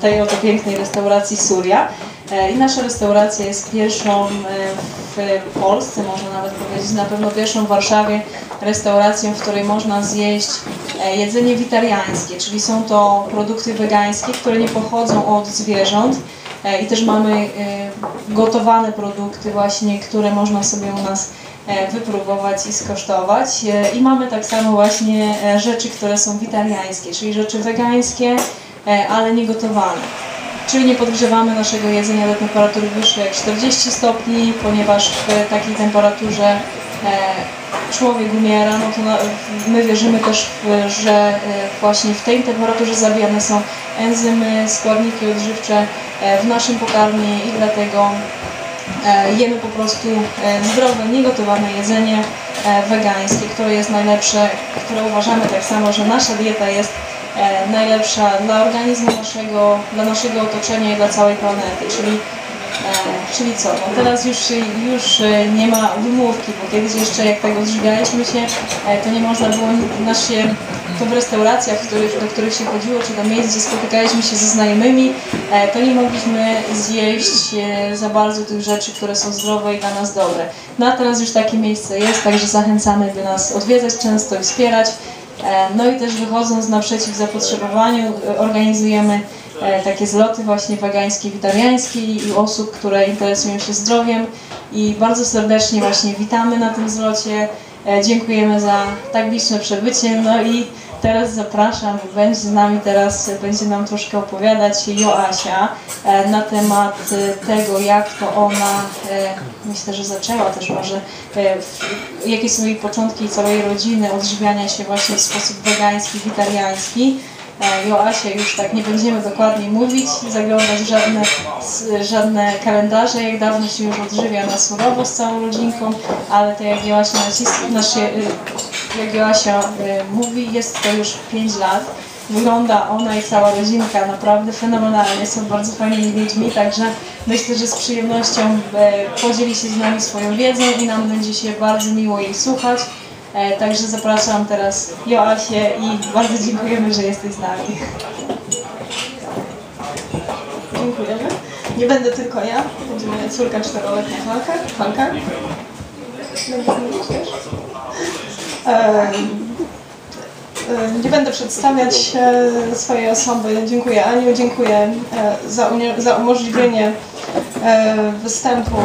tej oto pięknej restauracji Suria. E, I nasza restauracja jest pierwszą e, w Polsce, można nawet powiedzieć, na pewno pierwszą w Warszawie restauracją, w której można zjeść e, jedzenie witariańskie, czyli są to produkty wegańskie, które nie pochodzą od zwierząt i też mamy gotowane produkty właśnie, które można sobie u nas wypróbować i skosztować. I mamy tak samo właśnie rzeczy, które są witariańskie, czyli rzeczy wegańskie, ale nie gotowane. Czyli nie podgrzewamy naszego jedzenia do temperatury wyższej jak 40 stopni, ponieważ w takiej temperaturze e, człowiek umiera, no to my wierzymy też, że e, właśnie w tej temperaturze zabijane są enzymy, składniki odżywcze e, w naszym pokarmie i dlatego jemy po prostu zdrowe, niegotowane jedzenie wegańskie, które jest najlepsze, które uważamy tak samo, że nasza dieta jest E, najlepsza dla organizmu naszego, dla naszego otoczenia i dla całej planety, czyli e, Czyli co, no teraz już, już e, nie ma wymówki, bo kiedyś jeszcze jak tego zżygaliśmy się, to nie można było nas się, to w restauracjach, których, do których się chodziło, czy do miejsc, gdzie spotykaliśmy się ze znajomymi, to nie mogliśmy zjeść za bardzo tych rzeczy, które są zdrowe i dla nas dobre. No a teraz już takie miejsce jest, także zachęcamy, by nas odwiedzać często i wspierać. E, no i też wychodząc naprzeciw zapotrzebowaniu, e, organizujemy e, takie zloty właśnie wegańskie, witariańskie i osób, które interesują się zdrowiem i bardzo serdecznie właśnie witamy na tym zlocie. Dziękujemy za tak liczne przebycie, no i teraz zapraszam, będzie z nami teraz, będzie nam troszkę opowiadać Joasia e, na temat e, tego, jak to ona, e, myślę, że zaczęła też może, jakie są jej początki całej rodziny odżywiania się właśnie w sposób wegański, witariański. Joasia już tak nie będziemy dokładnie mówić, zaglądać żadne, żadne kalendarze, jak dawno się już odżywia na surowo z całą rodzinką, ale to jak Joasia naciska, nasze, jak Joasia mówi, jest to już 5 lat. Wygląda ona i cała rodzinka naprawdę fenomenalnie, są bardzo fajnymi ludźmi, także myślę, że z przyjemnością podzieli się z nami swoją wiedzą i nam będzie się bardzo miło jej słuchać. E, także zapraszam teraz Joasię i bardzo dziękujemy, że jesteś z nami. Dziękujemy. Nie będę tylko ja, będzie moja córka czteroletnia Halka. Halka. Będę mówić też. Nie będę przedstawiać e, swojej osoby. Dziękuję Aniu, dziękuję e, za, umożliwienie występu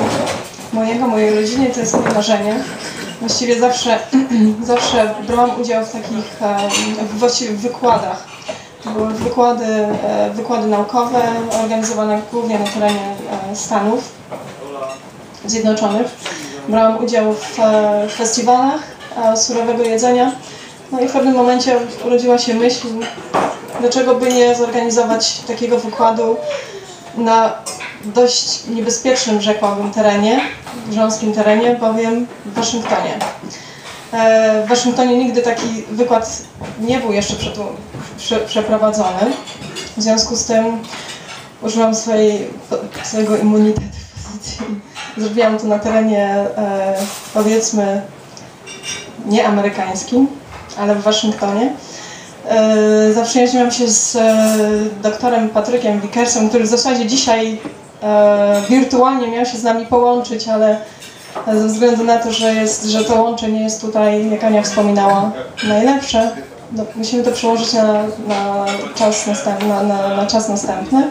mojego, mojej rodzinie. To jest moje marzenie. Właściwie zawsze, zawsze brałam udział w takich właściwie wykładach. To były wykłady, e, wykłady naukowe organizowane głównie na terenie e, Stanów Zjednoczonych. Brałam udział w e, festiwalach surowego jedzenia. No i w pewnym momencie urodziła się myśl, dlaczego by nie zorganizować takiego wykładu na dość niebezpiecznym, rzekłabym, terenie, grząskim terenie, bowiem w Waszyngtonie. E, w Waszyngtonie nigdy taki wykład nie był jeszcze prze, przeprowadzony. W związku z tym użyłam swojej, swojego immunitetu. Zrobiłam to na terenie, e, powiedzmy, nie amerykańskim, ale w Waszyngtonie. E, zaprzyjaźniłam się z doktorem Patrykiem Wickersem, który w zasadzie dzisiaj E, wirtualnie miał się z nami połączyć, ale ze względu na to, że, jest, że to łącze nie jest tutaj, jak Ania wspominała, najlepsze, no, musimy to przełożyć na, na, czas, następny, na, na, na czas następny.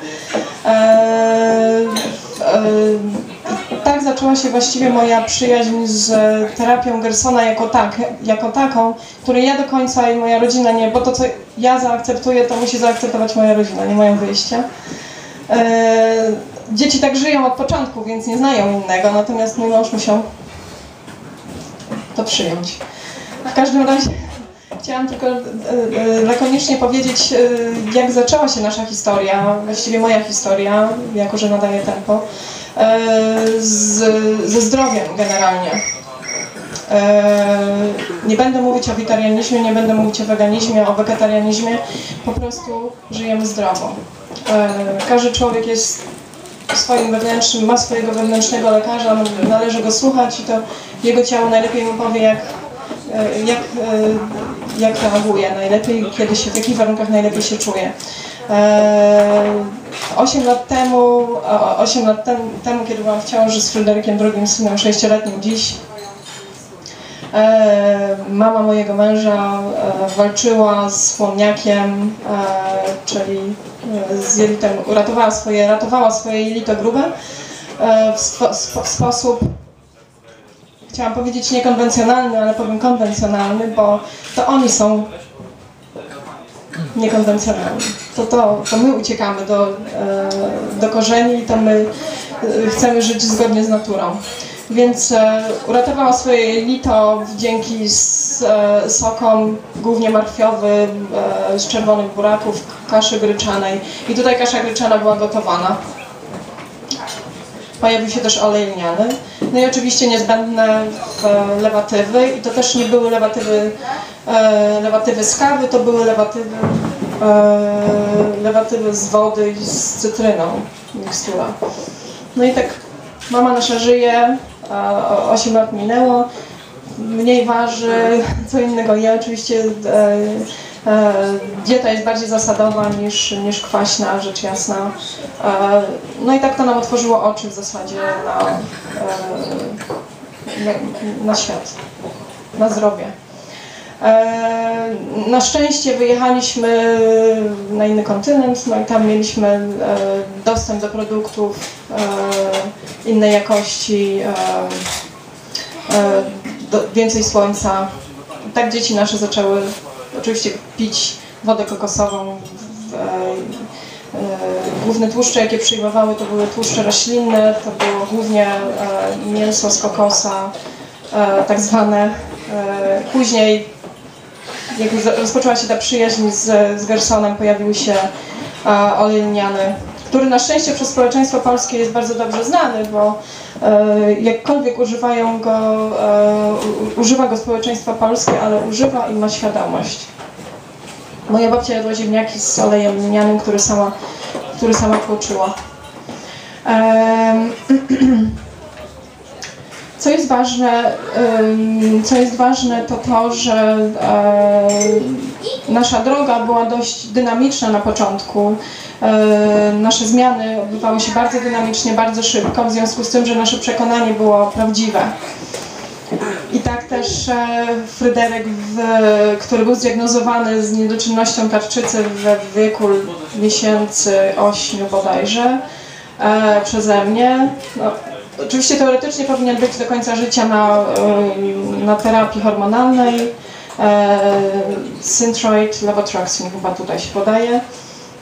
E, e, tak zaczęła się właściwie moja przyjaźń z terapią Gersona jako, tak, jako taką, której ja do końca i moja rodzina nie, bo to co ja zaakceptuję, to musi zaakceptować moja rodzina, nie mają wyjścia. E, dzieci tak żyją od początku, więc nie znają innego, natomiast mój mąż musiał to przyjąć. W każdym razie chciałam tylko e, e, lakonicznie powiedzieć, jak zaczęła się nasza historia, właściwie moja historia, jako że nadaje tempo, z, ze zdrowiem generalnie. Nie będę mówić o witarianizmie, nie będę mówić o weganizmie, o wegetarianizmie, po prostu żyjemy zdrowo. Każdy człowiek jest swoim wewnętrznym, ma swojego wewnętrznego lekarza, należy go słuchać i to jego ciało najlepiej mu powie, jak, jak, jak reaguje najlepiej, kiedy się, w jakich warunkach najlepiej się czuje. E, 8 lat temu, 8 lat tem, temu, kiedy byłam w ciąży z Fryderykiem II, synem 6-letnim dziś, e, mama mojego męża e, walczyła z chłonniakiem, e, czyli e, z jelitem, uratowała swoje, ratowała swoje jelito grube e, w, spo, w sposób chciałam powiedzieć niekonwencjonalny, ale powiem konwencjonalny, bo to oni są niekonwencjonalni. To, to, to my uciekamy do, e, do korzeni i to my e, chcemy żyć zgodnie z naturą. Więc e, uratowała swoje lito dzięki sokom, głównie marchwiowym, z czerwonych buraków, kaszy gryczanej. I tutaj kasza gryczana była gotowana. Pojawił się też olej lniany. No i oczywiście niezbędne e, lewatywy i to też nie były lewatywy, e, lewatywy z kawy, to były lewatywy, e, lewatywy z wody i z cytryną, mikstura. No i tak mama nasza żyje, e, 8 lat minęło, mniej waży, co innego je. Oczywiście dieta jest bardziej zasadowa niż, niż kwaśna, rzecz jasna. E, no i tak to nam otworzyło oczy w zasadzie na, e, na, świat, na zdrowie. E, Na szczęście wyjechaliśmy na inny kontynent, no i tam mieliśmy e, dostęp do produktów e, innej jakości, e, e, więcej słońca. Tak dzieci nasze zaczęły oczywiście pić wodę kokosową. E, e, główne tłuszcze, jakie przyjmowały, to były tłuszcze roślinne, to było głównie e, mięso z kokosa, tak zwane. Później, jak już rozpoczęła się ta przyjaźń z, z Gersonem, pojawił się olej lniany, który na szczęście przez społeczeństwo polskie jest bardzo dobrze znany, bo jakkolwiek używają go, e, używa go społeczeństwo polskie, ale używa i ma świadomość. Moja babcia jadła ziemniaki z olejem lnianym, który sama, który sama tłoczyła. Co jest ważne, co jest ważne to to, że e, nasza droga była dość dynamiczna na początku. E, Nasze zmiany odbywały się bardzo dynamicznie, bardzo szybko, w związku z tym, że nasze przekonanie było prawdziwe. I tak też e, Fryderyk, w, który był zdiagnozowany z niedoczynnością tarczycy we wieku miesięcy, ośmiu bodajże, e, przeze mnie. No, oczywiście teoretycznie powinien być do końca życia na, e, na terapii hormonalnej. E, Synthroid, Levotroxin chyba tutaj się podaje.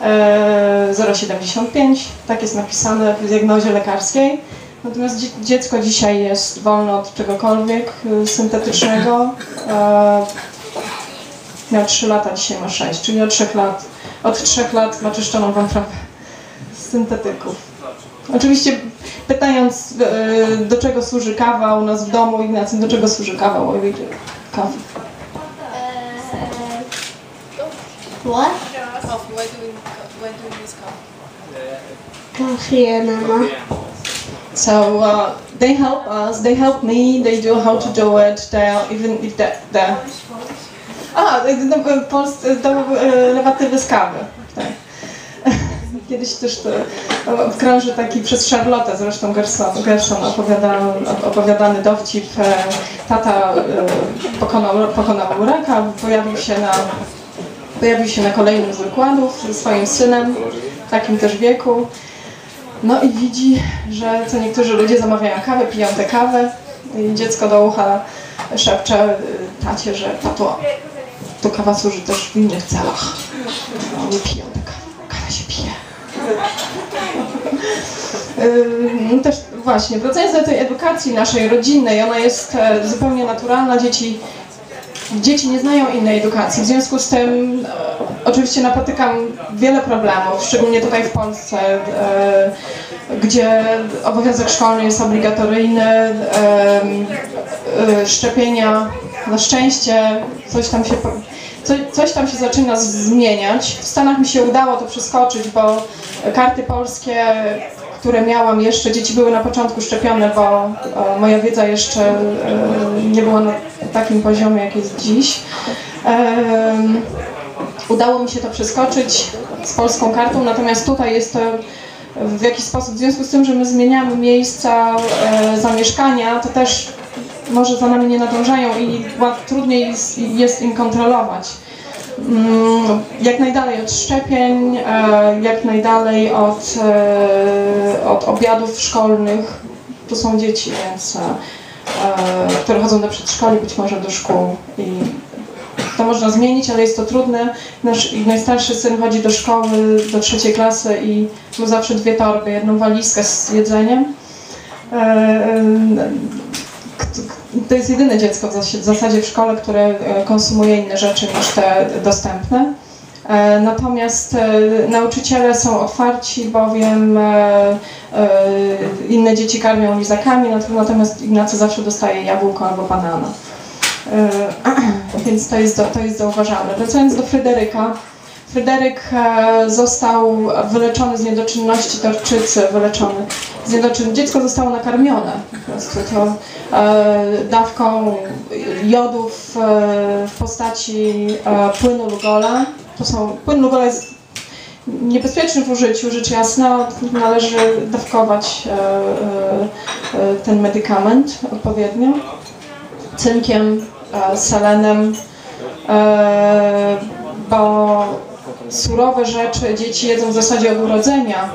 E, 0,75, tak jest napisane w diagnozie lekarskiej. Natomiast dzie- dziecko dzisiaj jest wolne od czegokolwiek y, syntetycznego. E, miał 3 lata, dzisiaj ma 6, czyli od 3 lat, od 3 lat ma czyszczoną wątrobę z syntetyków. Oczywiście pytając, e, do czego służy kawa u nas w domu, Ignacy, do czego służy kawa? Wiecie, kawa. What? Enema. So uh, they help us, they help me, they do how to do it, they are, even if the, the A, polscy to e, lewatywy z kawy, tak. Kiedyś też to e, krąży taki przez Charlotte, zresztą Gerson, Gerson opowiadany, dowcip, e, tata pokonał, pokonał raka, pojawił się na pojawił się na kolejnym z wykładów ze swoim synem, w takim też wieku. No i widzi, że co niektórzy ludzie zamawiają kawę, piją tę kawę i dziecko do ucha szepcze y, tacie, że tato, to kawa służy też w innych celach. Oni piją tę kawę, kawa się pije. Y, no Też właśnie, wracając do tej edukacji naszej rodzinnej, ona jest e, zupełnie naturalna. Dzieci, dzieci nie znają innej edukacji. W związku z tym e, oczywiście napotykam wiele problemów, szczególnie tutaj w Polsce, e, gdzie obowiązek szkolny jest obligatoryjny, e, szczepienia. Na szczęście coś tam się coś, tam się zaczyna zmieniać. W Stanach mi się udało to przeskoczyć, bo karty polskie, które miałam jeszcze, dzieci były na początku szczepione, bo e, moja wiedza jeszcze e, nie była na takim poziomie, jak jest dziś. Udało mi się to przeskoczyć z polską kartą, natomiast tutaj jest to w jakiś sposób, w związku z tym, że my zmieniamy miejsca e, zamieszkania, to też może za nami nie nadążają i trudniej jest im kontrolować. Mm, Jak najdalej od szczepień, e, jak najdalej od, e, od obiadów szkolnych. Tu są dzieci, więc, e, które chodzą do przedszkoli, być może do szkół i to można zmienić, ale jest to trudne. Nasz najstarszy syn chodzi do szkoły, do trzeciej klasy i ma zawsze dwie torby, jedną walizkę z jedzeniem. To jest jedyne dziecko w zasadzie- w szkole, które e, konsumuje inne rzeczy niż te dostępne. E, Natomiast e, nauczyciele są otwarci, bowiem inne dzieci karmią lizakami, nat- natomiast Ignacy zawsze dostaje jabłko albo banana. Więc to jest, to jest zauważalne. Wracając do Fryderyka. Fryderyk e, został wyleczony z niedoczynności tarczycy, wyleczony z niedoczynności. Dziecko zostało nakarmione po prostu to e, dawką jodów e, w postaci płynu Lugola. To są, płyn Lugola jest niebezpieczny w użyciu, rzecz jasna, należy dawkować ten medykament odpowiednio cynkiem, selenem, bo surowe rzeczy dzieci jedzą w zasadzie od urodzenia.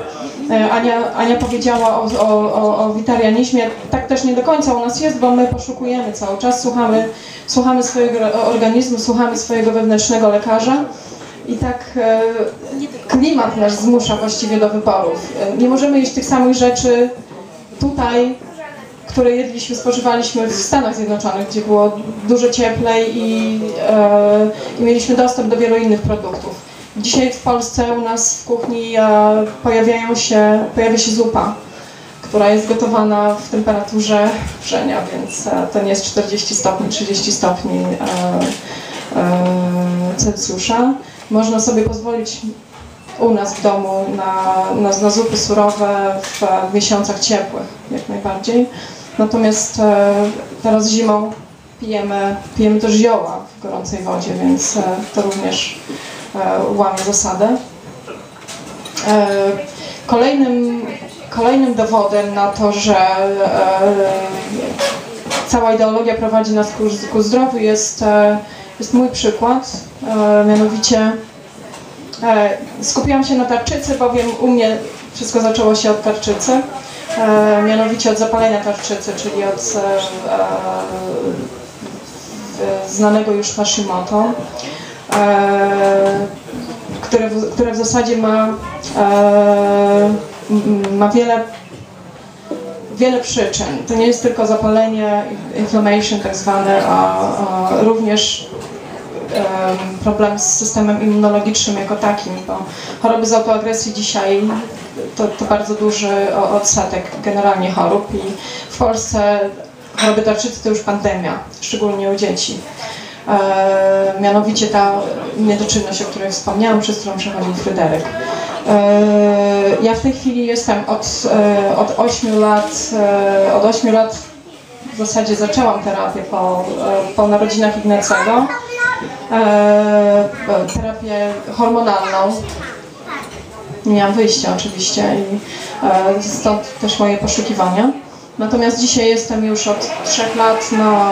E, Ania, Ania powiedziała o, o, o, witarianizmie. Tak też nie do końca u nas jest, bo my poszukujemy cały czas, słuchamy, słuchamy swojego organizmu, słuchamy swojego wewnętrznego lekarza. I tak e, klimat nas zmusza właściwie do wyborów. E, Nie możemy jeść tych samych rzeczy tutaj, które jedliśmy, spożywaliśmy w Stanach Zjednoczonych, gdzie było dużo cieplej i, i mieliśmy dostęp do wielu innych produktów. Dzisiaj w Polsce u nas w kuchni e, pojawiają się, pojawia się zupa, która jest gotowana w temperaturze wrzenia, więc e, to nie jest 40 stopni, 30 stopni e, Celsjusza. Można sobie pozwolić u nas w domu na, na, na zupy surowe w, w miesiącach ciepłych, jak najbardziej. Natomiast teraz zimą pijemy, pijemy też zioła w gorącej wodzie, więc to również łamie zasadę. E, kolejnym, kolejnym dowodem na to, że e, cała ideologia prowadzi nas ku, zdrowiu jest, e, jest mój przykład, e, mianowicie E, Skupiłam się na tarczycy, bowiem u mnie wszystko zaczęło się od tarczycy, e, mianowicie od zapalenia tarczycy, czyli od e, e, znanego już Hashimoto, e, które, w- które w zasadzie ma, e, ma wiele wiele przyczyn. To nie jest tylko zapalenie, inflammation tak zwane, a, a również em, problem z systemem immunologicznym jako takim, bo choroby z autoagresji dzisiaj to, to bardzo duży odsetek generalnie chorób i w Polsce choroby tarczycy to już pandemia, szczególnie u dzieci. E, mianowicie ta niedoczynność, o której wspomniałam, przez którą przechodził Fryderyk. E, ja w tej chwili jestem od, e, od 8 lat, od 8 lat w zasadzie zaczęłam terapię po, po narodzinach Ignacego terapię hormonalną. Nie miałam wyjścia oczywiście i stąd też moje poszukiwania. Natomiast dzisiaj jestem już od trzech lat na,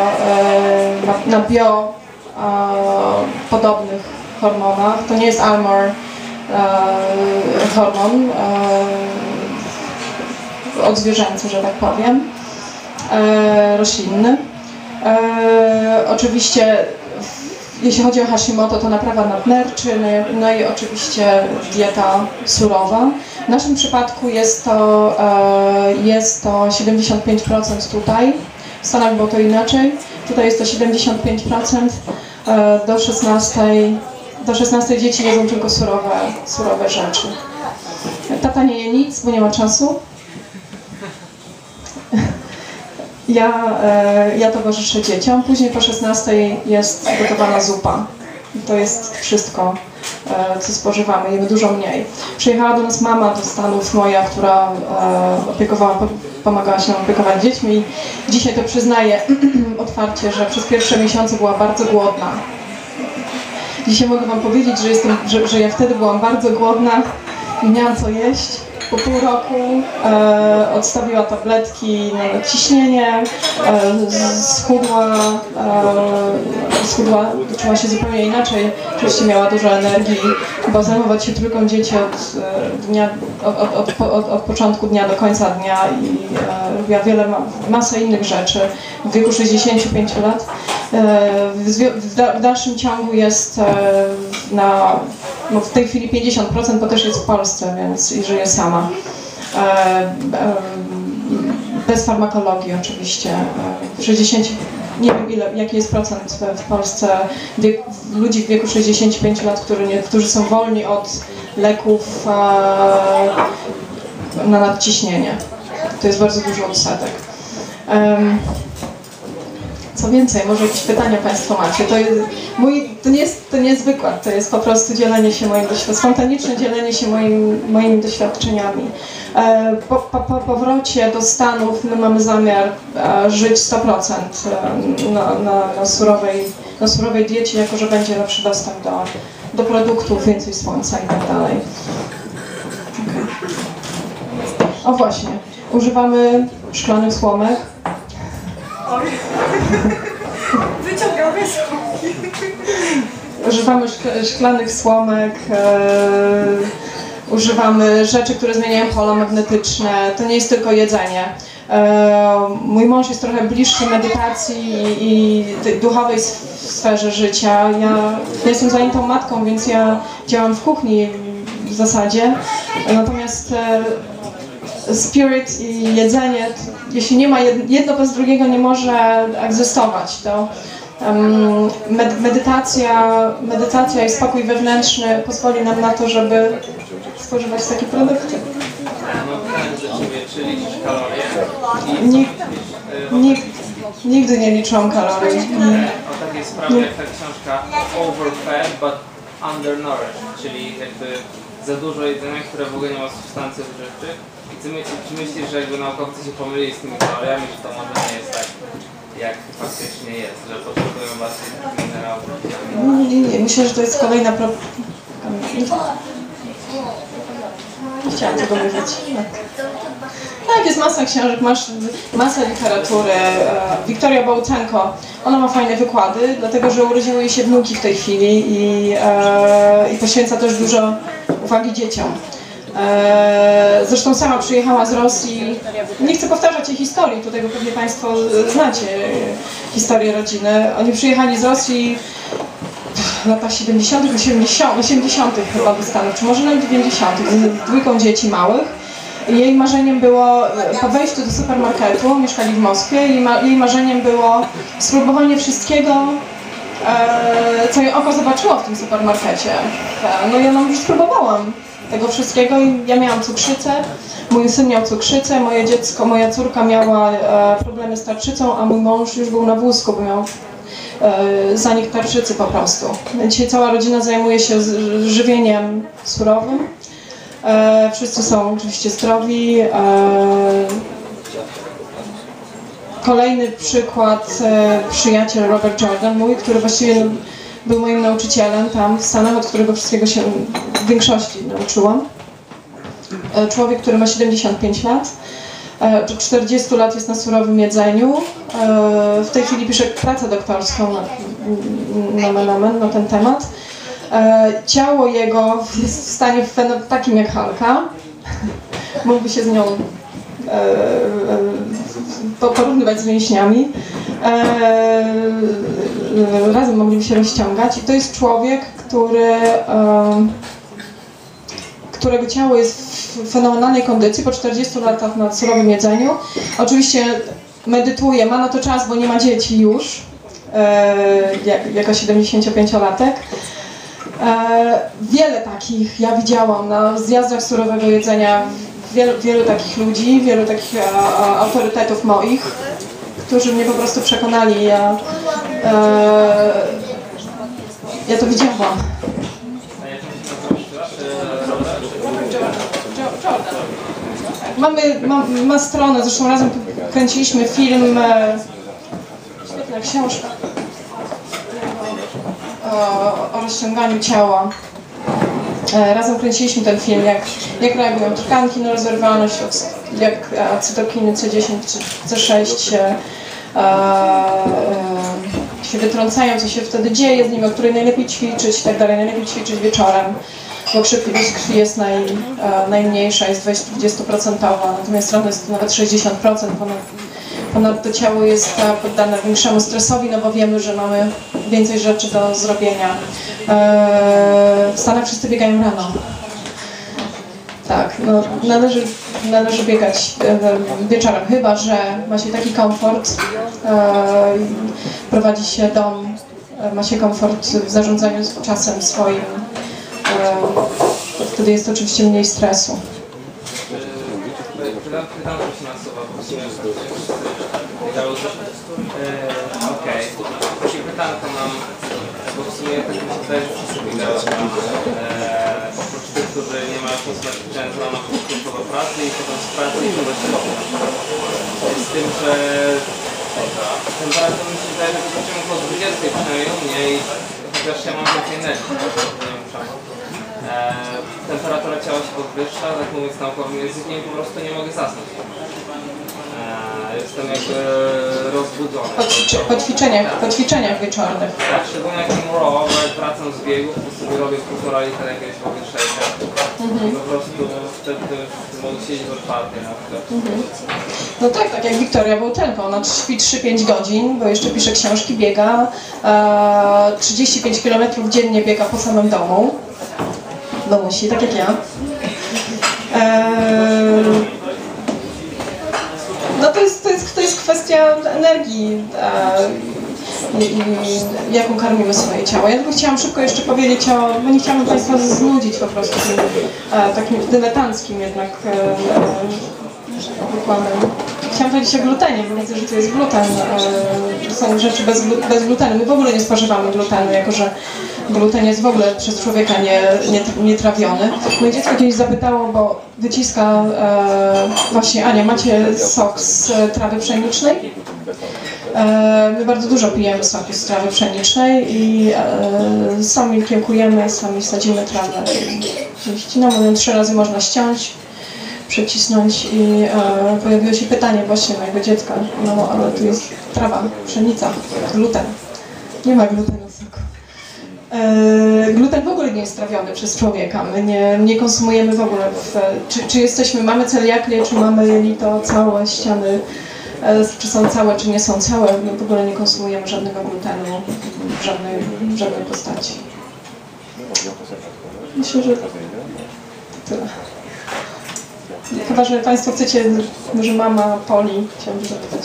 na, bio podobnych hormonach. To nie jest Almor e, hormon e, odzwierzęcy, że tak powiem, e, roślinny. Oczywiście jeśli chodzi o Hashimoto, to naprawa nadnerczy, no i oczywiście dieta surowa. W naszym przypadku jest to, jest to 75% tutaj, w Stanach było to inaczej. Tutaj jest to 75%, e, do 16, do 16 dzieci jedzą tylko surowe, surowe rzeczy. Tata nie je nic, bo nie ma czasu. Ja, e, ja towarzyszę dzieciom. Później po 16 jest gotowana zupa. I to jest wszystko, e, co spożywamy. Jemy dużo mniej. Przyjechała do nas mama do Stanów moja, która e, opiekowała, po- pomagała się opiekować dziećmi. Dzisiaj to przyznaję otwarcie, że przez pierwsze miesiące była bardzo głodna. Dzisiaj mogę Wam powiedzieć, że, jestem, że, że ja wtedy byłam bardzo głodna i miałam co jeść. Po pół roku e, odstawiła tabletki na ciśnienie, e, schudła, e, schudła, czuła się zupełnie inaczej. Oczywiście miała dużo energii, bo zajmować się trójką dzieci od, e, dnia, od, od, od, od, początku dnia do końca dnia i e, robiła wiele, ma, masę innych rzeczy w wieku 65 lat. E, w, w, w dalszym ciągu jest na, no w tej chwili 50%, bo też jest w Polsce, więc i żyje sama. E, e, bez farmakologii oczywiście. E, 60, nie wiem ile, jaki jest procent w, Polsce wiek, ludzi w wieku 65 lat, którzy, nie, którzy są wolni od leków e, na nadciśnienie. To jest bardzo duży odsetek. Co więcej, może jakieś pytania Państwo macie? To, jest, mój, to, nie jest, to nie jest wykład, to jest po prostu dzielenie się moim spontaniczne dzielenie się moim, moimi doświadczeniami. E, Po, po, po powrocie do Stanów my mamy zamiar e, żyć 100% e, na, na, na, surowej, na surowej diecie, jako że będzie lepszy dostęp do, do produktów, więcej słońca i tak dalej. Okej. O właśnie, używamy szklanych słomek, Wyciągamy Używamy szk- szklanych słomek, e, używamy rzeczy, które zmieniają pola magnetyczne. To nie jest tylko jedzenie. E, mój mąż jest trochę bliższy medytacji i, i duchowej sferze życia. Ja, ja jestem zajętą matką, więc ja działam w kuchni w zasadzie. Natomiast e, spirit i jedzenie, jeśli nie ma jed- jedno bez drugiego nie może egzystować. To med- medytacja, medytacja i spokój wewnętrzny pozwoli nam na to, żeby spożywać takie produkty. Nikt, nikt, nigdy nie liczyłam kalorii. o takiej sprawie jak ta książka Overfed but Undernourished, czyli jakby za dużo jedzenia, które w ogóle nie ma substancji odżywczych. Ty, my- czy myślisz, że jakby naukowcy się pomylili z tymi kaloriami, że to może nie jest tak, jak faktycznie jest, że potrzebują bardziej minerałów? Nie, nie, nie. Myślę, że to jest kolejna pro... Nie, chciałam tego mówić. Tak, jest masa książek, masz masę literatury. E, Wiktoria Bołtenko, ona ma fajne wykłady, dlatego że urodziły jej się wnuki w tej chwili i, e, i poświęca też dużo uwagi dzieciom. E, Zresztą sama przyjechała z Rosji. Nie chcę powtarzać jej historii, tutaj bo pewnie Państwo znacie e, historię rodziny. Oni przyjechali z Rosji w latach 70., 80., 80. chyba do Stanów, czy może nawet 90. z dwójką dzieci małych. Jej marzeniem było, e, po wejściu do supermarketu, mieszkali w Moskwie, jej, ma, jej marzeniem było spróbowanie wszystkiego, e, co jej oko zobaczyło w tym supermarkecie. E, no ja no już spróbowałam tego wszystkiego ja miałam cukrzycę, mój syn miał cukrzycę, moje dziecko, moja córka miała e, problemy z tarczycą, a mój mąż już był na wózku, bo miał e, zanik tarczycy po prostu. Dzisiaj cała rodzina zajmuje się żywieniem surowym. E, wszyscy są oczywiście zdrowi. Kolejny przykład, przyjaciel Robert Jordan, mój, który właściwie był moim nauczycielem tam w Stanach, od którego wszystkiego się w większości nauczyłam. E, człowiek, który ma 75 lat. E, Od 40 lat jest na surowym jedzeniu. E, W tej chwili pisze pracę doktorską na, na, na, na, ten temat. Ciało jego jest w stanie feno- takim jak Halka. Mógłby się z nią po- porównywać z mięśniami. E, e, Razem mogliby się rozciągać. I to jest człowiek, który e, którego ciało jest w fenomenalnej kondycji po 40 latach na surowym jedzeniu. Oczywiście medytuje, ma na to czas, bo nie ma dzieci już, e, jak, jako 75-latek. E, wiele takich ja widziałam na zjazdach surowego jedzenia, wielu, wielu takich ludzi, wielu takich autorytetów moich, którzy mnie po prostu przekonali. Ja, e, ja to widziałam. Mamy, ma, ma stronę, zresztą razem kręciliśmy film, e, świetna książka. o, o rozciąganiu ciała. E, Razem kręciliśmy ten film, jak, jak reagują tkanki na rozerwalność, jak cytokiny C10 czy C6 e, e, się wytrącają, co się wtedy dzieje z nimi, o której najlepiej ćwiczyć i tak dalej. Najlepiej ćwiczyć wieczorem, bo krzepliwość krwi jest naj, e, najmniejsza, jest 20%, natomiast rano jest nawet 60%. Ponad, ponadto ciało jest e, poddane większemu stresowi, no bo wiemy, że mamy więcej rzeczy do zrobienia. W Stanach wszyscy biegają rano. Tak, no, należy, należy biegać wieczorem, chyba że ma się taki komfort, e, prowadzi się dom, e, ma się komfort w zarządzaniu czasem swoim, e, wtedy jest oczywiście mniej stresu. Okej. Takie pytanko mam, bo w sumie tak mi się wydaje, że wszyscy oprócz tych, którzy nie mają konsumentów często, no przyszło do pracy i potem z pracy i do środka. Z tym, że temperatura mi się wydaje, że wrócimy około 20 przynajmniej u mnie i chociaż ja mam więcej energii, to nie. E, temperatura ciała się podwyższa, tak mówiąc naukowym językiem, po prostu nie mogę zasnąć. E, jestem jakby rozbudzony. Po, ćwiczy- po, ćwiczeniach, po ćwiczeniach wieczornych. Tak, szczególnie jak im raw, bo jak wracam z biegów, to sobie robię półtora litra jakiegoś powietrzenia. I po prostu wtedy mogę siedzieć do czwartej na przykład. No tak, tak jak Wiktoria Bołtenko, ona śpi 3-5 godzin, bo jeszcze pisze książki, biega, e, 35 km dziennie biega po samym domu, no musi, tak jak ja. E, no to jest, to jest, to jest kwestia energii, e, i, jaką karmimy swoje ciało. Ja tylko chciałam szybko jeszcze powiedzieć o, bo nie chciałam Państwa znudzić po prostu tym e, takim dyletanckim jednak e, e. Chciałam powiedzieć o glutenie, bo widzę, że tu jest gluten. E, są rzeczy bez, bez glutenu. My w ogóle nie spożywamy glutenu, jako że gluten jest w ogóle przez człowieka nie, nie, nie. Moje dziecko kiedyś zapytało, bo wyciska e, właśnie, Ania, macie sok z e, trawy pszenicznej? E, My bardzo dużo pijemy soku z trawy pszenicznej i e, sami kiełkujemy, sami sadzimy trawę. no, trzy razy można ściąć, przecisnąć i e, pojawiło się pytanie właśnie mojego dziecka, no ale tu jest trawa, pszenica, gluten. Nie ma glutenu w soku. Gluten w ogóle nie jest trawiony przez człowieka. My nie, nie konsumujemy w ogóle. W, czy, czy jesteśmy, mamy celiakię, czy mamy jelito całe, ściany, czy są całe, czy nie są całe. My w ogóle nie konsumujemy żadnego glutenu w żadnej, w żadnej postaci. Myślę, że tyle. Chyba, że Państwo chcecie, może mama Poli chciałaby zapytać,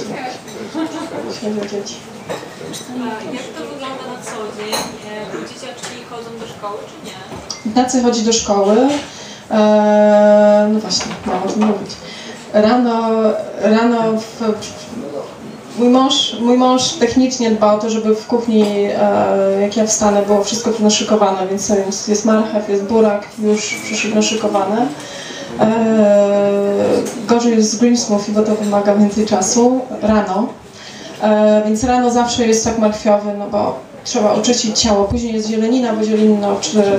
dzieci. A Jak to wygląda na co dzień? E, Dzieciaczki chodzą do szkoły, czy nie? Ignacy chodzi do szkoły. Eee, no właśnie, mam o tym mówić. Rano, rano w, mój, mąż, mój mąż technicznie dba o to, żeby w kuchni, e, jak ja wstanę, było wszystko naszykowane, więc jest, jest marchew, jest burak, już naszykowane. Gorzej jest z green bo to wymaga więcej czasu rano. E, więc rano zawsze jest sok marchwiowy, no bo trzeba oczyścić ciało. Później jest zielenina, bo zielenina czy, e,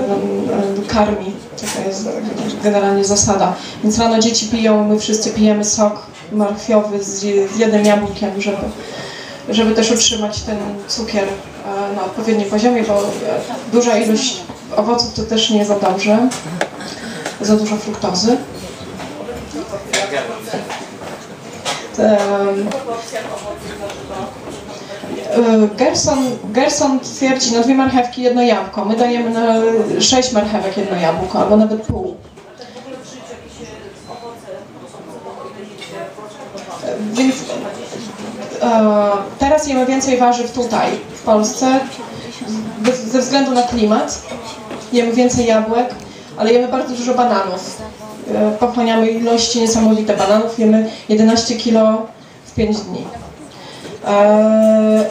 karmi. Taka jest generalnie zasada. Więc rano dzieci piją, my wszyscy pijemy sok marchwiowy z, jednym jabłkiem, żeby, żeby też utrzymać ten cukier e, na odpowiednim poziomie, bo e, duża ilość owoców to też nie za dobrze. Za dużo fruktozy. Em, e, Gerson, Gerson twierdzi na dwie marchewki jedno jabłko. My dajemy na sześć marchewek jedno jabłko, albo nawet pół. Więc e, teraz jemy więcej warzyw tutaj, w Polsce, ze względu na klimat. Jemy więcej jabłek, ale jemy bardzo dużo bananów. E, Pochłaniamy ilości niesamowite bananów. Jemy 11 kilo w 5 dni. Eee,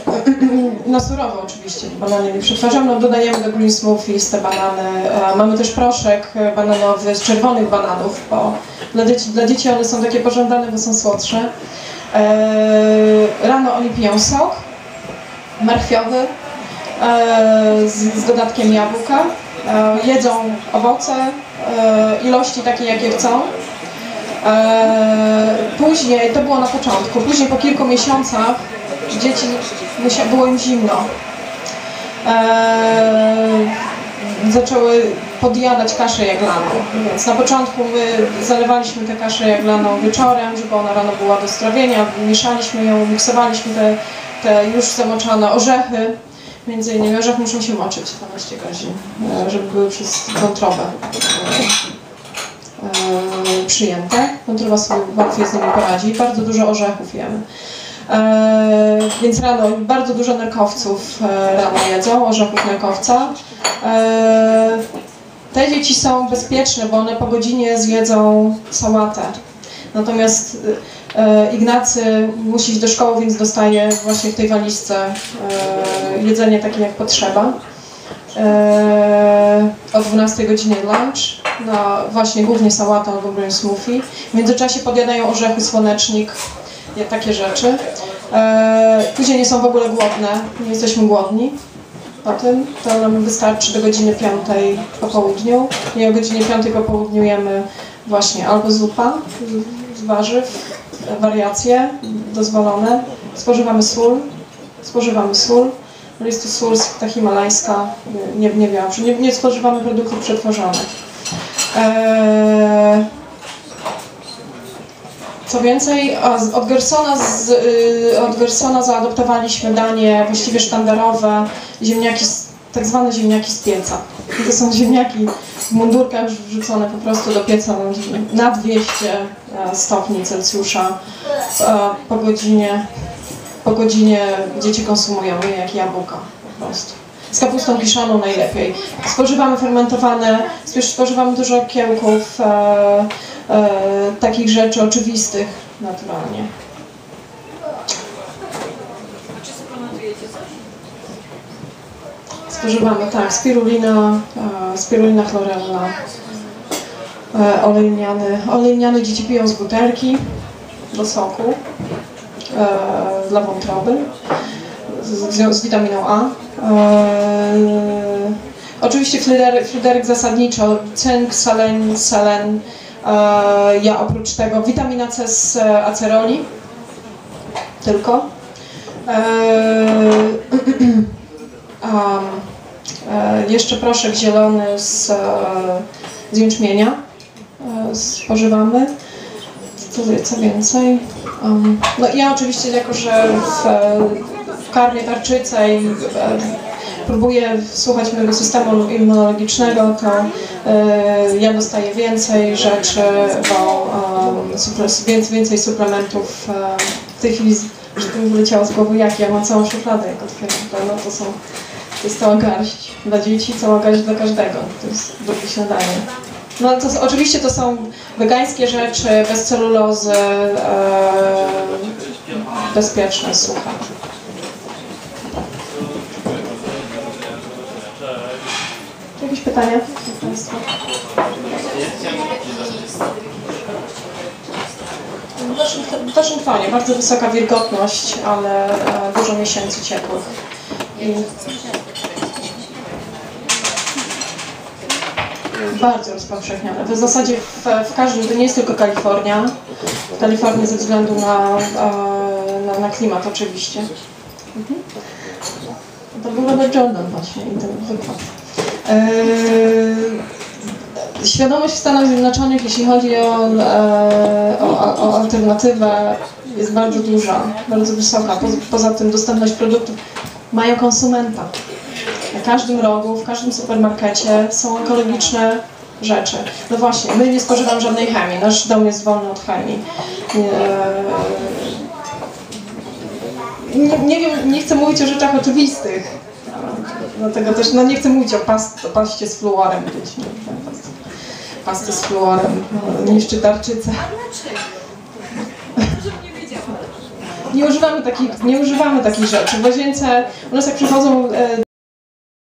na surowo oczywiście, banany nie przetwarzamy, no dodajemy do green smoothies te banany. E, mamy też proszek e, bananowy z czerwonych bananów, bo dla dzieci, dla dzieci one są takie pożądane, bo są słodsze. Rano oni piją sok marchwiowy, e, z, dodatkiem jabłka. E, jedzą owoce, e, ilości takie, jakie chcą. E, Później, to było na początku, później po kilku miesiącach dzieci, było im zimno. E, zaczęły podjadać kaszę jaglaną. Więc na początku my zalewaliśmy tę kaszę jaglaną wieczorem, żeby ona rano była do strawienia, mieszaliśmy ją, miksowaliśmy te, te już zamoczone orzechy. Między innymi orzech muszą się moczyć 12 godzin, e, żeby były przez wątrobę e, przyjęte. Wątroba sobie łatwiej z nimi poradzi. Bardzo dużo orzechów jemy. E, więc rano bardzo dużo nerkowców rano jedzą, orzechów nerkowca. Te dzieci są bezpieczne, bo one po godzinie zjedzą sałatę. Natomiast Ignacy musi iść do szkoły, więc dostaje właśnie w tej walizce e, jedzenie takie jak potrzeba. E, o 12 godzinie lunch, na właśnie głównie sałatę albo broń smoothie. W międzyczasie podjadają orzechy, słonecznik, takie rzeczy. E, później nie są w ogóle głodne, nie jesteśmy głodni po tym. To nam wystarczy do godziny 5 po południu. I o godzinie 5 po południu jemy właśnie albo zupa z, warzyw, e, wariacje dozwolone. Spożywamy sól, spożywamy sól. Jest to sól ta himalajska, nie, nie wiem, nie, nie spożywamy produktów przetworzonych. Eee, co więcej, od Gersona, z, y, od Gersona zaadoptowaliśmy danie właściwie sztandarowe, ziemniaki, z- tak zwane ziemniaki z pieca. I to są ziemniaki w mundurkach wrzucone po prostu do pieca na- na 200 e, stopni Celsjusza e, po godzinie, po godzinie dzieci konsumują je jak jabłka po prostu. Z kapustą kiszoną najlepiej. Spożywamy fermentowane, spo- spożywamy dużo kiełków, e, e, takich rzeczy oczywistych naturalnie. A czy suplementujecie coś? Spożywamy tak, spirulina, e, spirulina chlorella, e, olej lniany. Olej lniany dzieci piją z butelki do soku e, dla wątroby z, z, witaminą A. Oczywiście fluiderek, fluiderek zasadniczo, cynk, selen, selen. Ja oprócz tego witamina C z aceroli tylko. Um, jeszcze proszek zielony z, e, z jęczmienia e, spożywamy. Co, co więcej? Um, no ja oczywiście jako, że w, e, w karmię tarczycę i e, próbuję słuchać mojego systemu immunologicznego, to e, ja dostaję więcej rzeczy, bo um, więcej, suplementów e, w tej chwili, że to mi wyleciało z głowy, jak ja mam całą szufladę, jak otwieram, no to są to jest cała garść dla dzieci, cała garść dla każdego. To jest drugie śniadanie. No to, oczywiście to są wegańskie rzeczy, bez celulozy, e, bezpieczne, suche. Jakieś pytania? Państwa? W Waszyngtonie, w Waszyngtonie bardzo wysoka wilgotność, ale e, dużo miesięcy ciepłych. I bardzo rozpowszechnione. W zasadzie w, w każdym, to nie jest tylko Kalifornia. W Kalifornii ze względu na, e, na, na klimat oczywiście. Mhm. To był Robert Jordan właśnie i ten wykład. E, Świadomość w Stanach Zjednoczonych, jeśli chodzi o, e, o, o alternatywę, jest bardzo duża, bardzo wysoka. Poza tym dostępność produktów mają konsumenta. Każdym rogu, w każdym supermarkecie są ekologiczne rzeczy. No właśnie, my nie spożywamy żadnej chemii. Nasz dom jest wolny od chemii. Nie, nie wiem, nie chcę mówić o rzeczach oczywistych. Dlatego też no nie chcę mówić o, past, o paście z fluorem. Wiecie, pasty z fluorem no, niszczy tarczycę. Nie używamy takich, nie używamy takich rzeczy. W łazience u nas jak przychodzą e,